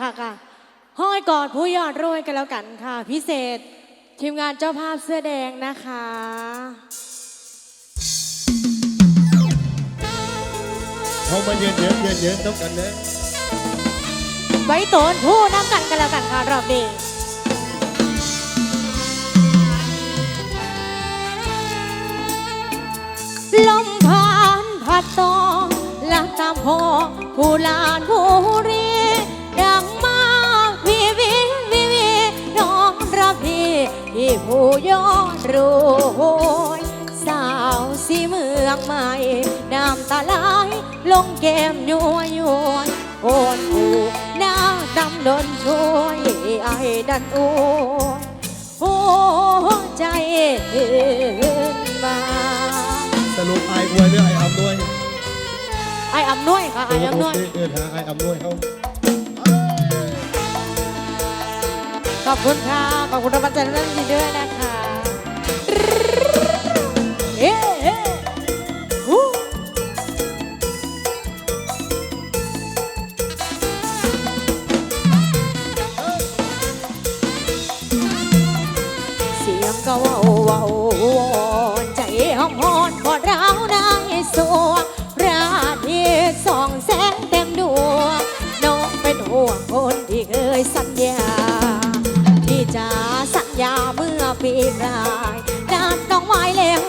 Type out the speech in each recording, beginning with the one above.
ค่ะค่ะห้อยกอดผู้ยอดรวยกันแล้วกันค่ะ พิเศษทีมงานเจ้าภาพเสื้อแดงนะคะเขามาเยืนเยืนเยืนเยืนต้องกันนะไว้โตนผู้น้ำกันกันแล้วกันค่ะรอบนี้ลมผ่านพัดตองลักตามพองผู้ลานผู้รี ผู้ยอดรวยสาวสีเมืองใหม่น้ำตาไหลลงแก้มยัวยวนโอนผู้หน้าดำดนช่วยไอ้ดันอวยหัวใจขึ้นมาสรุปไอ้อวยหรือไอ้อำนวยไอ้อำนวยค่ะไอ้อำนวยโเคเออหาไอ้อำนวยเขา ขอบคุณค่ะ ขอบคุณรางวัลใจนั้นดีด้วยนะคะ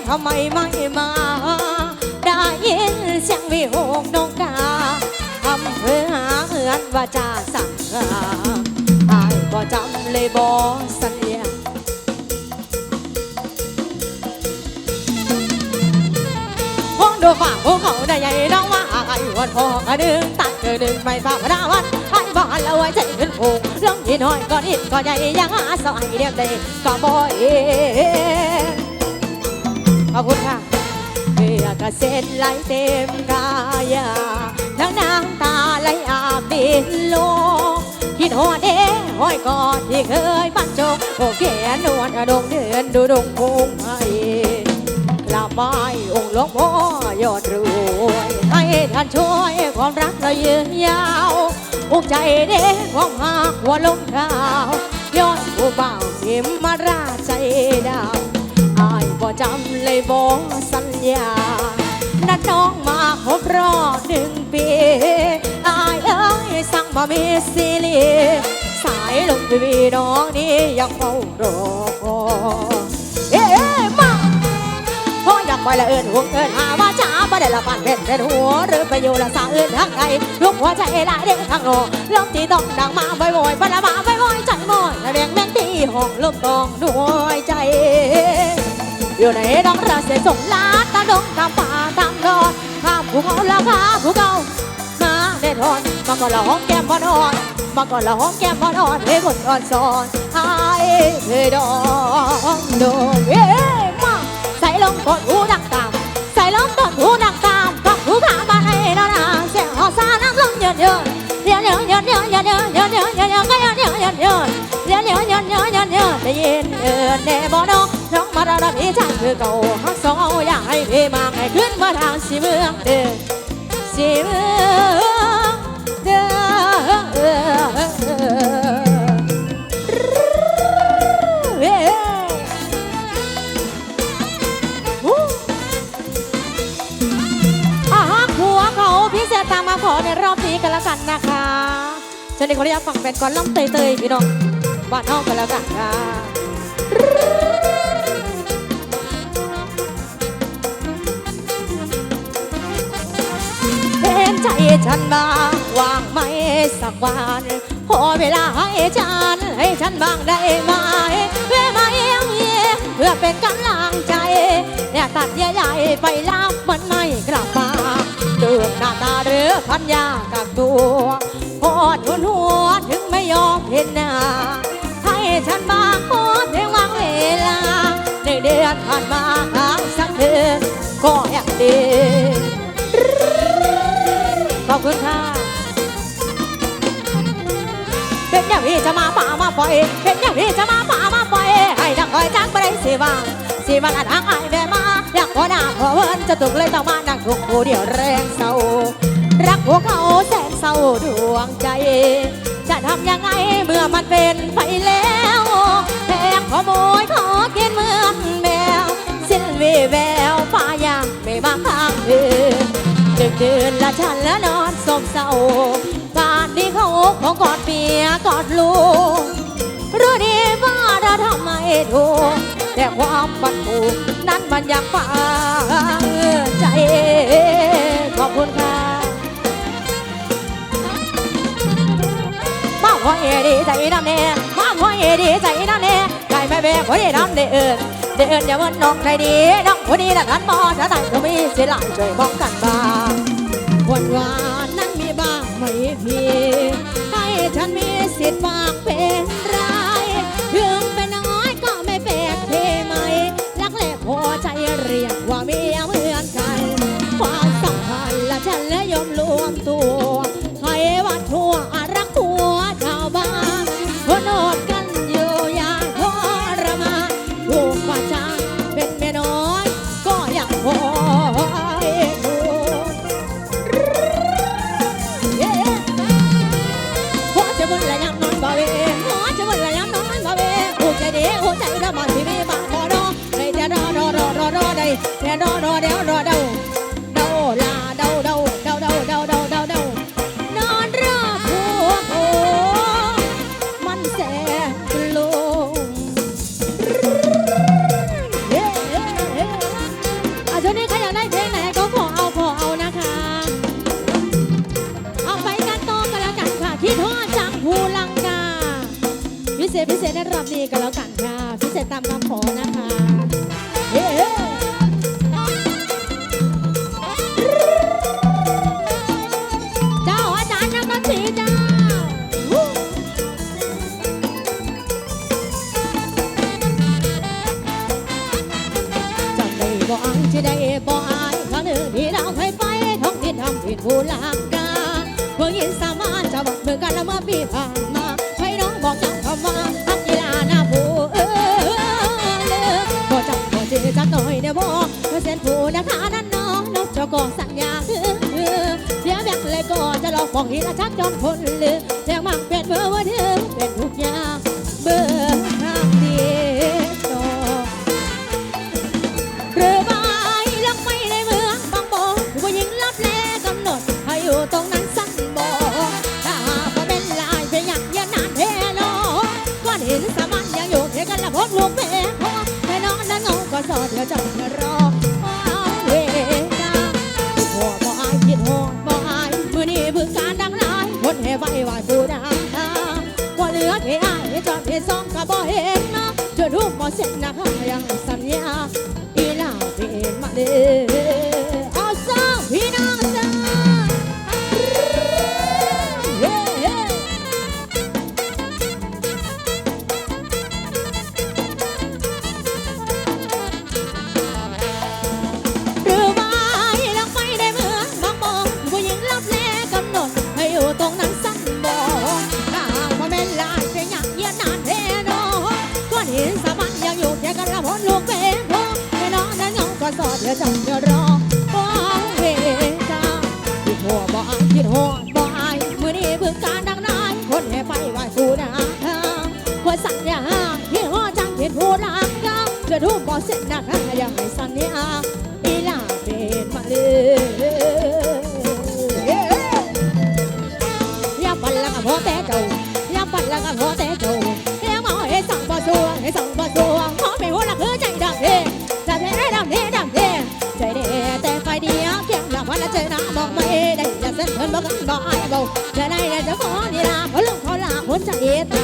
ทำไมไม่มา ได้ยินเสียงวิหกนกกาทำเพื่อหาเหือนว่าจะสั่งงาอายก็จำเลยบอสัญญาห้องดูฝ่าภูเขาได้ใหญ่น้องว่าไอ้วันพอกระดึงตัดเจอดึงไม่ฝ่าพระวันไอ้บ้านละไว้ใจขึ้นผูกลงยีน้อยก็นิดก็ใหญ่ยังหาสอยเดียบได้ก็บ่เอง อบคุณค่ะเพื่อกระเซ็นไหลเต็มกายทั้งน้ำตาไหลอาบดินโลงคิดหัวเด้ห้อยกอดที่เคยบรรจงโอเคนวลอดงเดือนดูดงพุงไห้กราบไหว้องค์หลวงพ่อยอดรวยให้ท่านช่วยความรักเรายืนยาวอุกใจเด็กของหากหัวลงขายอนผู้บ่าวทิมมาราใจดาว บ่จำเลยบ่สัญญา นัดน้องมาครบรอบหนึ่งปีอายเอ้ยสั่งมามีซีรีสายลงทีวีน้องนี้ยังเฝ้ารอคอยเอ๊ะมาพออยากไปละเอินห่วงเอินหาว่าจ้าบ่ได้ละปันเป็นเป็นหัวหรือไปอยู่ละสาเอินทางไกลลูกหัวใจหลายเด็กทางโนลมที่ต้องดังมาบ่อยๆปะละมาบ่อยๆใจมอยเรียงแม่งที่ห้องลมตองด้วยใจ 연애에 당라세 송라 땅동 땅파 땅돈 가부고 올라가부고 마내돈 먹걸러 홍깨머논 먹걸러 홍깨머논 외군원선 하에 대동동 예마 사이롱건 우당땅 사이롱건 우당땅 박부가 마해 나라 세어 사람 롱년년ได้ยินเอิญแน่บ่น้อง น้องมาระดับพี่ชายคือเก่าฮักสองเอาอยากให้พี่มาให้ขึ้นมาทางสีเมืองเด้อสีเมืองเดือดฮะฮะหัวเขาพิเศษตามมาขอในรอบนี้กันแล้วกันนะคะฉันเด็กขออนุญาตฟังเป็นก่อนล่ำเตยๆพี่น้องบ้านนอกกันแล้วกันค่ะ ฉันบ้างวางไหมสักวันพอเวลาให้ฉัน ให้ฉันบ้างได้ไหมเพื่อมาเยี่ยมเยี่ยมเพื่อเป็นกำลังใจอย่าตัดใหญ่ไปรับมันไม่กลับมาเดือกหน้าตาหรือพันยากับตัวพอดทุนหัวถึงไม่ยอมเห็นหน้าให้ฉันมางขอเพียงวางเวลาในเดือนผ่านมาหาสักเดือนก็ยังดีุณค่ะเป็นอย่างนี้จะมาป่ามาปล่อยเป็นอย่างนี้จะมาป่ามาปล่อยให้ดังคอยจักไปได้สิว่าสิวันอันางไอ้แม่มาอยากพอหน้าพอเวินจะตุกเลยต้องมานั่งทุกผู้เดียวแรงเศร้ารักหัวเขาแสนเศร้าดวงใจ จะทำยังไงเมื่อมันเป็นไปแล้วแพงขโมยขอกินเมืองแมวสิ้นวีแววฟ้ายามไม่มาข้างเธอะฉันและนอนสมเศร้าบ้านที่เขาของกอดเมียกอดลูกรู้ดีว่าเราทำไม่ถูกแต่ความบันถูกนั้นมันยังฝังใจขอบคุณค่ะมาพ่อเอดีใจดำเน่มาพ่อเอดีใจดำเน่ใจไม่เบกคนดีดำเดินเดินอย่ามันน้องใจดี น้องคนดีแต่ท่านมอจะแต่งก็มีเสียหลายช่วยบอกกันบ้าง วันวานนั้นมีบ้างไหมพี่ให้ฉันมี จะบอกเมื่อกันเมื่อปีผ่านมาให้น้องบอกจังคำว่าอักกีฬาหน้าภูเออเลือบ่จำบ่จือจังหน่อยเดี๋ยวบอกเพื่อเส้นผู้นะคะนั่นน้องนกเจ้าก็สัญญาคือเสียแบกเลยก็จะหลอกบอกหินชักจนคนลืมเสียงมั่งเป็นเบอร์ว่าเอายจอดที่สองก็บ่เห็นนะจนรูปบ่เสร็จนะยังสัญญาอีลาเป็นมาเลย ดเดี๋ยวจังเดี๋ยวรอว้าวเวกาคิดหัวบ่อาคิดหัวบ่อายมือนี้เพิ่งการดังนายคนให้ไปไหวกูนะคนสัญญาคิดหัวจังคิดหัวรักกาจะรูปบ่เสร็จนะคะอย่าให้สัญญาอีลาเป็นมาเลยอย่าปั่นละกับพ่อแต่เจ้าอย่าปั่นละกับพ่อแต่เจ้าเฮียหมอเฮสั่งบ่สวงเฮสั่งบ่สว บ่กันบ่อายบ่จะได้แต่จะขอนี่ล่ะขอลงขอลาคนจะเอตา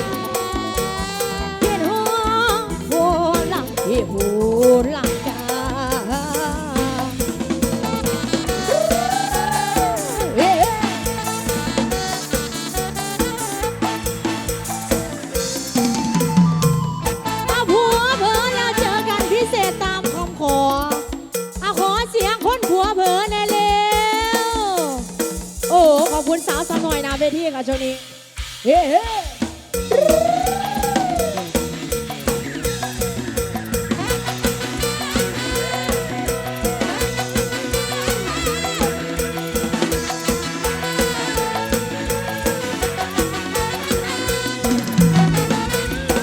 เพียนหัวหัวหลังที่หัวหลังจ้าตามคำขอ ขอเสียงคนผัวเผอ คุณสาวสาวหน่อยนะเวทีค่ะช่วงนี้ เฮ้เฮ้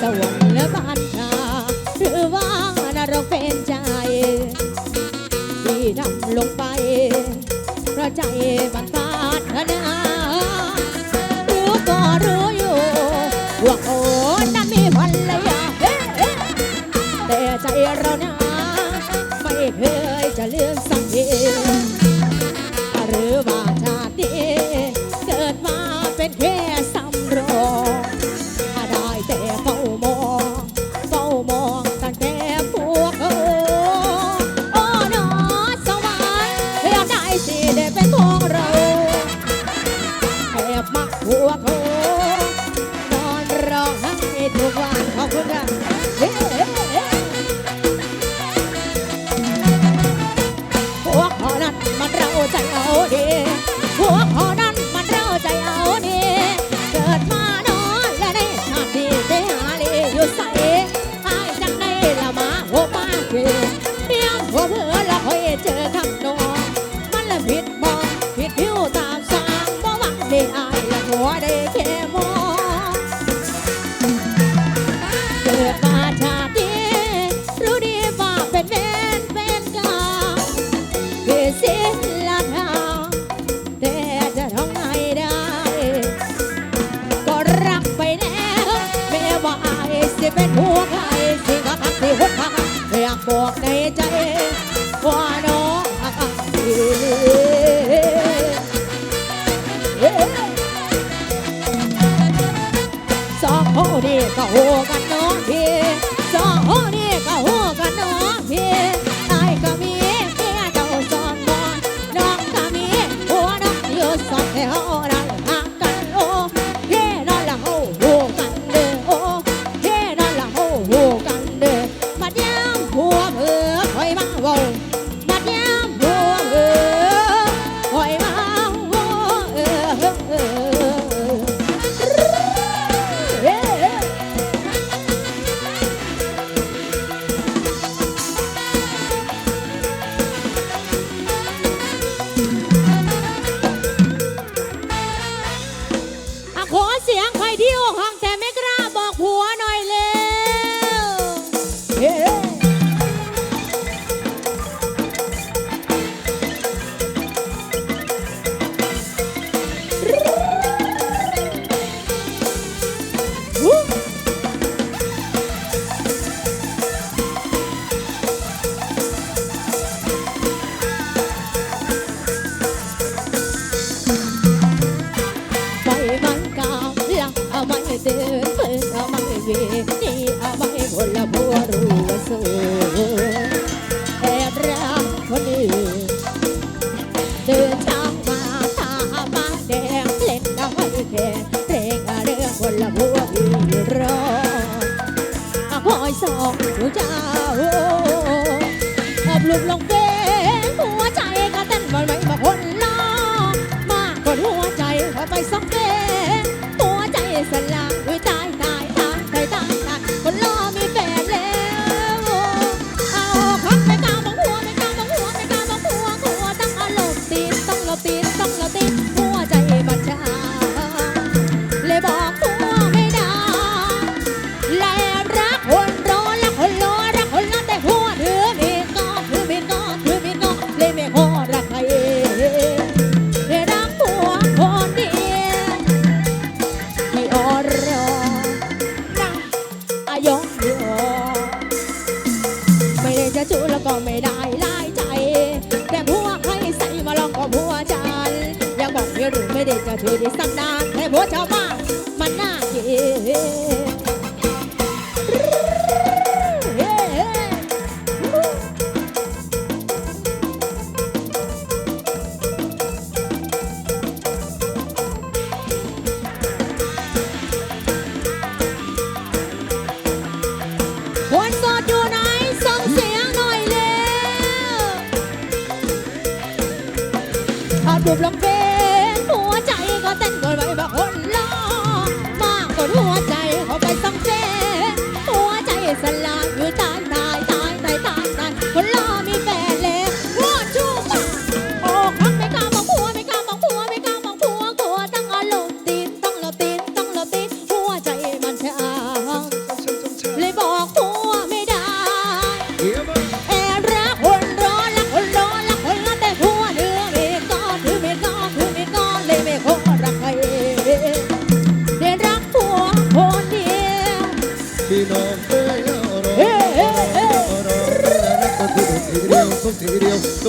สวรรค์และบ้านนาหรือว่านรกเป็นใจที่นำลงไปประใจมัน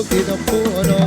look at the poor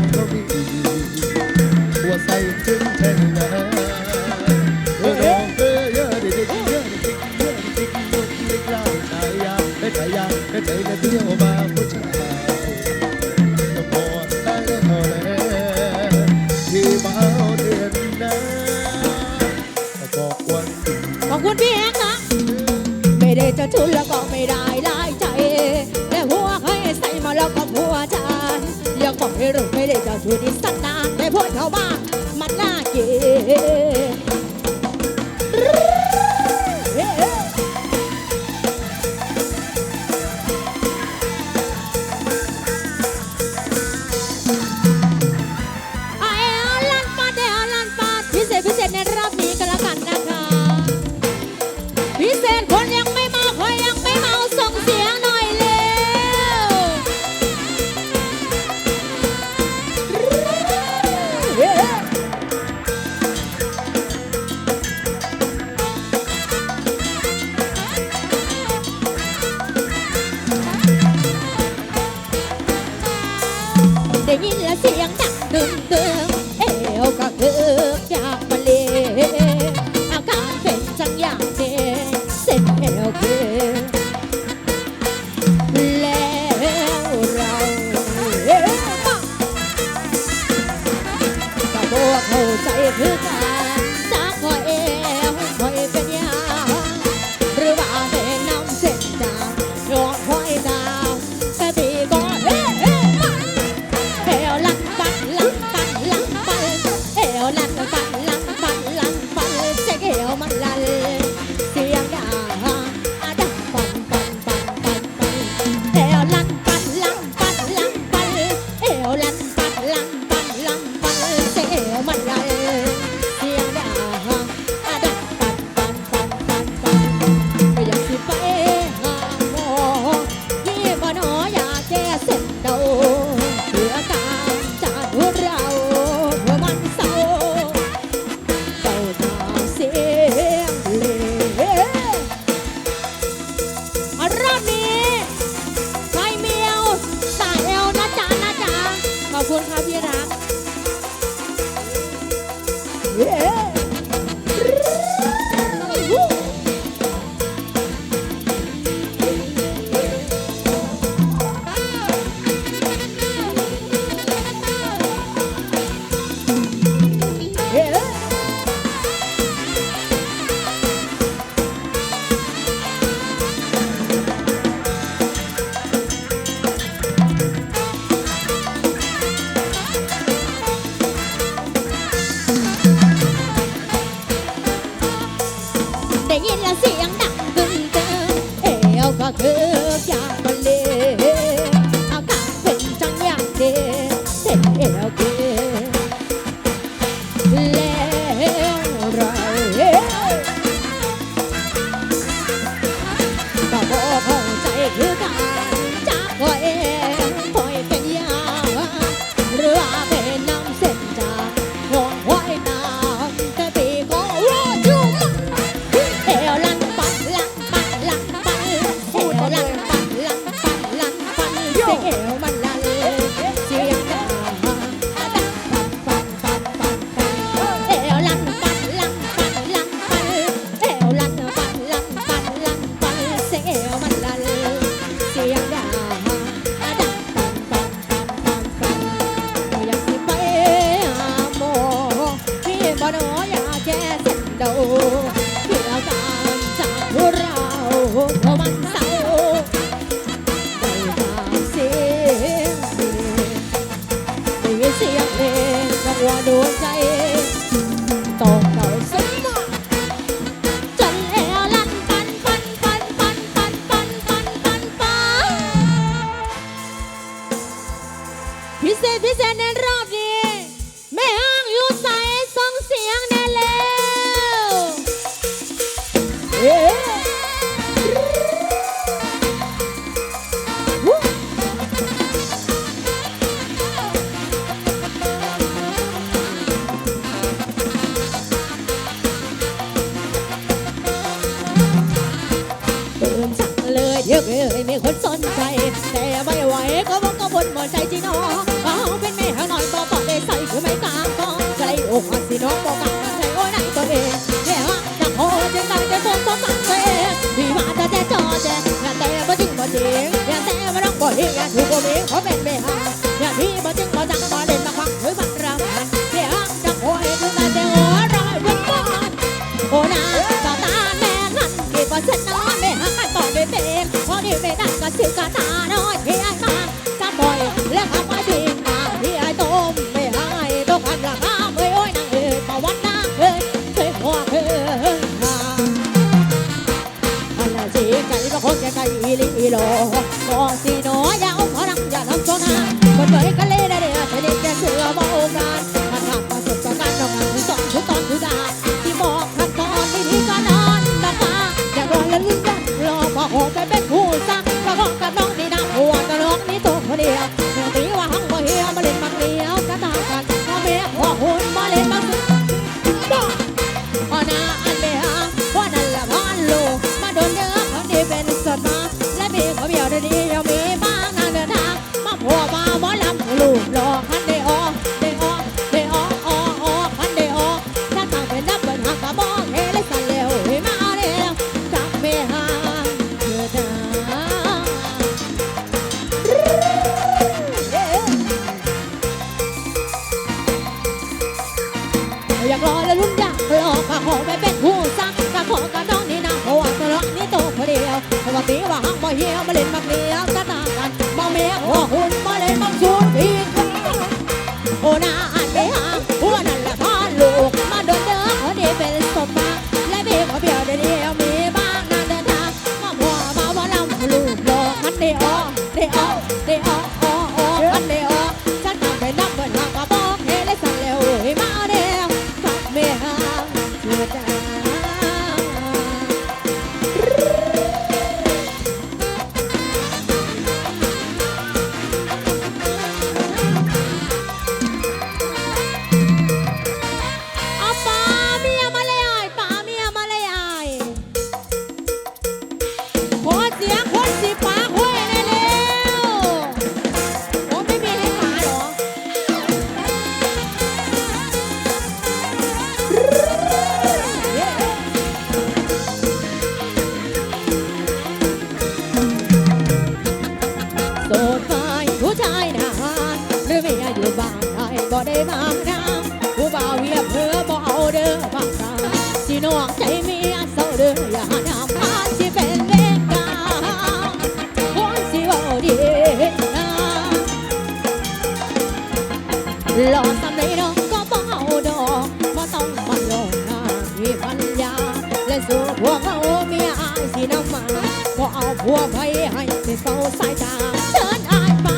วไปให้เศษเบาสายตาเชิญอายไป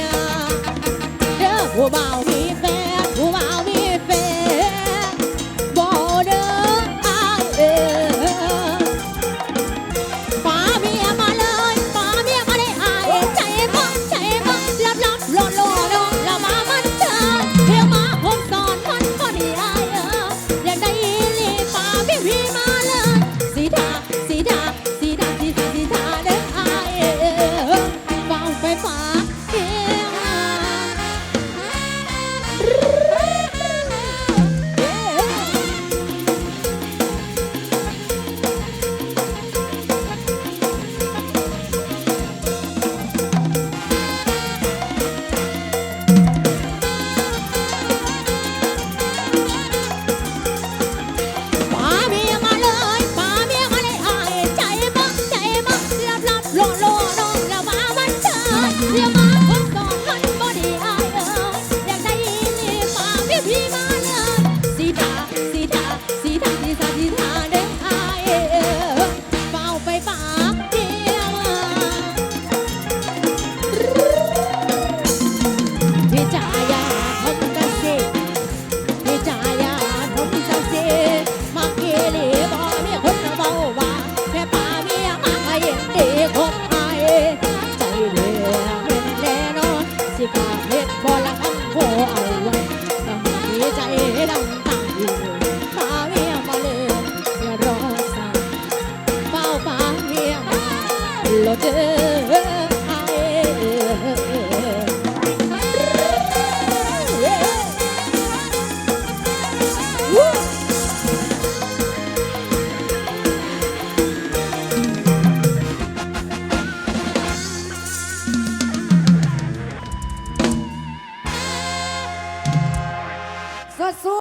นะเด้อหัวเบา 八